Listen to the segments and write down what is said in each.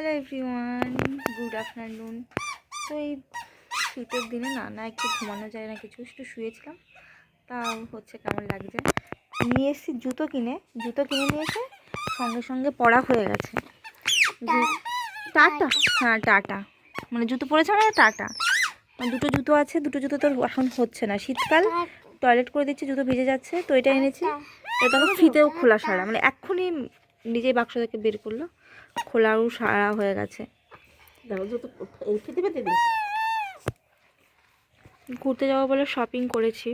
Hello everyone good afternoon তো এই শীতের দিনে না না একটু ঘুমানো যায় না কিছু একটু শুয়েছিলাম। তাও হচ্ছে কেমন লাগছে? নিয়ে এসেছি জুতো কিনে। জুতো কিনে নিয়ে এসে সঙ্গে সঙ্গে পড়া হয়ে গেছে। টাটা। হ্যাঁ টাটা। মানে জুতো পরেছে মানে টাটা। মানে দুটো জুতো আছে দুটো জুতো তো এখন হচ্ছে না। শীতকাল টয়লেট করে দিচ্ছে জুতো ভিজে যাচ্ছে তো এটা এনেছি। এটা দেখো ফিতেও খোলা সারা। মানে এক্ষুনি নিজেই বাক্স থেকে বের করল। খোলাও সারা হয়ে গেছে। ঘুরতে যাব বলে শপিং করেছি।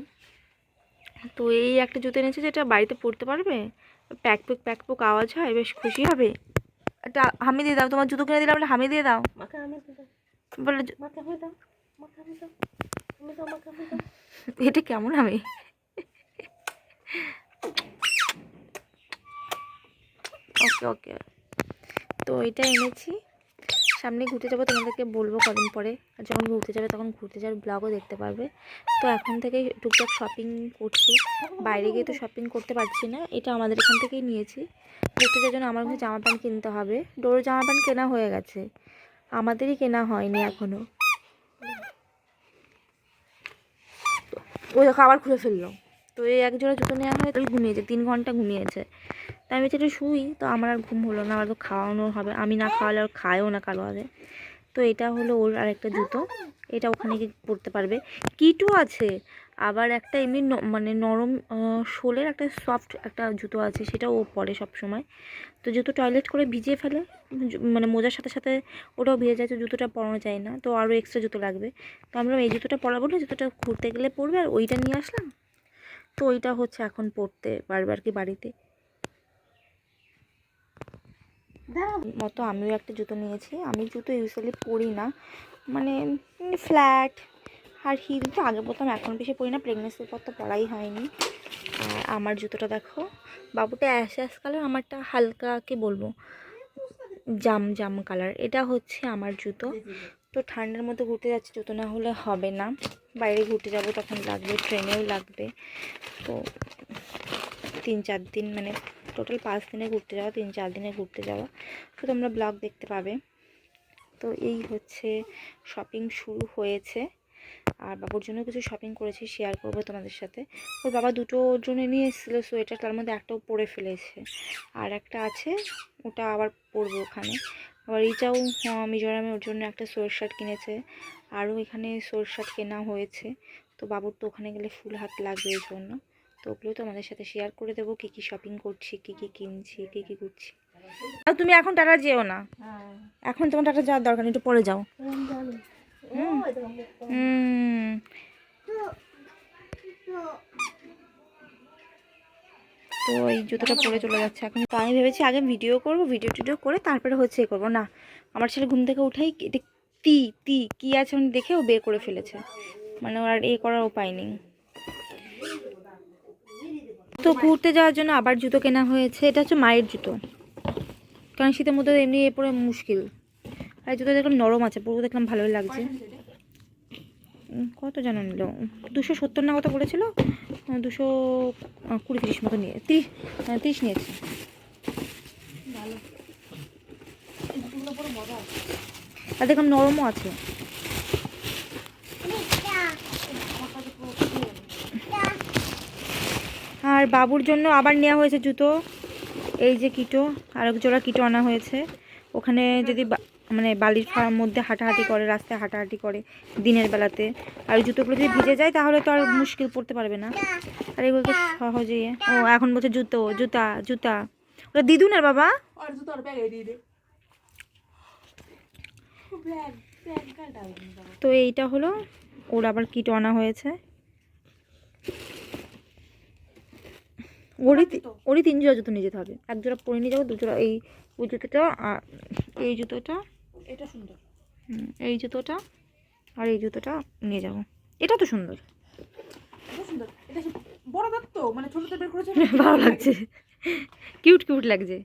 তো এই একটা জুতো এনেছি যেটা বাড়িতে পরতে পারবে। প্যাক প্যাক প্যাক প্যাক আওয়াজ হয় বেশ খুশি হবে। একটা হামি দিয়ে দাও তোমার জুতো কিনে দিলাম বলে হামি দিয়ে দাও। বলে এটা কেমন আমি ওকে। তো এটা এনেছি। সামনে ঘুরতে যাব, তোমাদেরকে বলব কদিন পরে। আর যখন ঘুরতে যাবে তখন ঘুরতে যাওয়ার ব্লগও দেখতে পারবে। তো এখন থেকে টুকটাক শপিং করছি। বাইরে গিয়ে তো শপিং করতে পারছি না। এটা আমাদের এখান থেকেই নিয়েছি। ঘুরতে যাওয়ার জন্য আমার কিছু জামা প্যান্ট কিনতে হবে। ডোর জামা প্যান্ট কেনা হয়ে গেছে। আমাদেরই কেনা হয়নি এখনও ওই দেখো, আবার খুলে ফেলল। তো এই এক জোড়া জুতো নেওয়া হয়ে তাই ঘুমিয়েছে তিন ঘণ্টা ঘুমিয়েছে। তো আমি সেটা শুই, তো আমার আর ঘুম হলো না, আমার তো খাওয়ানো হবে। আমি না খাওয়ালে আর খায়ও না কারও আগে তো এটা হলো ওর আর একটা জুতো, এটা ওখানে গিয়ে পরতে পারবে। কিটু আছে, আবার একটা এমনি মানে নরম শোলের একটা সফট একটা জুতো আছে সেটা ও পরে সব সময় তো জুতো টয়লেট করে ভিজিয়ে ফেলে মানে মোজার সাথে সাথে ওটাও ভিজে যায়, তো জুতোটা পরানো যায় না। তো আরও এক্সট্রা জুতো লাগবে। তো আমরা এই জুতোটা পরাবো না, জুতোটা ঘুরতে গেলে পরবে, আর ওইটা নিয়ে আসলাম। তো ওইটা হচ্ছে এখন পড়তে পারবে আর কি বাড়িতে। মতো আমিও একটা জুতো নিয়েছি। আমি জুতো ইউজুয়ালি পরি না। মানে ফ্ল্যাট আর হিল তো আগে পরতাম এখন বেশি পরি না। প্রেগনেন্সির পর তো পরাই হয়নি। আর আমার জুতোটা দেখো বাবুটা অ্যাশ অ্যাশ কালার আমারটা হালকা কি বলব? জাম জাম কালার এটা হচ্ছে আমার জুতো। তো ঠান্ডার মধ্যে ঘুরতে যাচ্ছি জুতো না হলে হবে না। বাইরে ঘুরতে যাব তখন লাগবে, ট্রেনেও লাগবে। তো তিন চার দিন মানে টোটাল পাঁচ দিনে ঘুরতে যাওয়া, তিন চার দিনে ঘুরতে যাওয়া। তো তোমরা ব্লগ দেখতে পাবে। তো এই হচ্ছে শপিং শুরু হয়েছে। আর বাবুর জন্য কিছু শপিং করেছি শেয়ার করব তোমাদের সাথে। ওর বাবা দুটো জন্য নিয়ে এসেছিল সোয়েটার, তার মধ্যে একটাও পরে ফেলেছে। আর একটা আছে, ওটা আবার পরবো ওখানে। আবার আহ, মিজোরামে ওর জন্য একটা সোয়েট শার্ট কিনেছে। আরও এখানে সোয়েট শার্ট কেনা হয়েছে। তো বাবুর তো ওখানে গেলে ফুল হাত লাগবে এই জন্য। তো ওগুলো তোমাদের সাথে শেয়ার করে দেবো কী কী শপিং করছি কী কী কিনছি কী কী করছি আর তুমি এখন টাটা যেও না। হ্যাঁ। এখন তোমার টাটা যাওয়ার দরকার একটু পরে যাও। হুম। তো এই জুতোটা পরে চলে যাচ্ছে। এখন তো আমি ভেবেছি আগে ভিডিও করব ভিডিও টিডিও করে তারপরে হচ্ছে এ করব। না আমার ছেলে ঘুম থেকে উঠেই এটা তি তি কী আছে মানে দেখে ও বের করে ফেলেছে। মানে ওর আর এ করার উপায় নেই। তো ঘুরতে যাওয়ার জন্য আবার জুতো কেনা হয়েছে। এটা হচ্ছে মায়ের জুতো। কারণ শীতের মধ্যে এমনি এ পরে মুশকিল। আর এই জুতো দেখলাম নরম আছে পুরো দেখলাম ভালোই লাগছে। কত জানো নিল? দুশো সত্তর না কত বলেছিল দুশো কুড়ি তিরিশ মতো নিয়ে তিরিশ তিরিশ নিয়েছে। ভালো। আর দেখলাম নরমও আছে। আর বাবুর জন্য আবার নেওয়া হয়েছে জুতো। এই যে কিটো আর এক জোড়া কিটো আনা হয়েছে। ওখানে যদি বা- মানে বালির মধ্যে হাঁটাহাঁটি করে রাস্তায় হাঁটাহাঁটি করে দিনের বেলাতে। আর জুতোগুলো যদি ভিজে যায় তাহলে তো আর মুশকিল পড়তে পারবে না। আর এগুলো তো সহজেই। ও এখন বলছে জুতো জুতা জুতা। ওটা দিদু না বাবা। তো এইটা হলো ওর আবার কিটো আনা হয়েছে। ওরই ওরই তিন জোড়া জুতো নিয়ে যেতে হবে। এক জোড়া পরে নিয়ে যাব দু জোড়া এই ওই জুতোটা আর এই জুতোটা। এটা সুন্দর। হুম, এই জুতোটা আর এই জুতোটা নিয়ে যাব। এটা তো সুন্দর। সুন্দর। এটা বড় দাঁত তো মানে ছোটতে বের করেছে। ভালো লাগছে। কিউট কিউট লাগছে।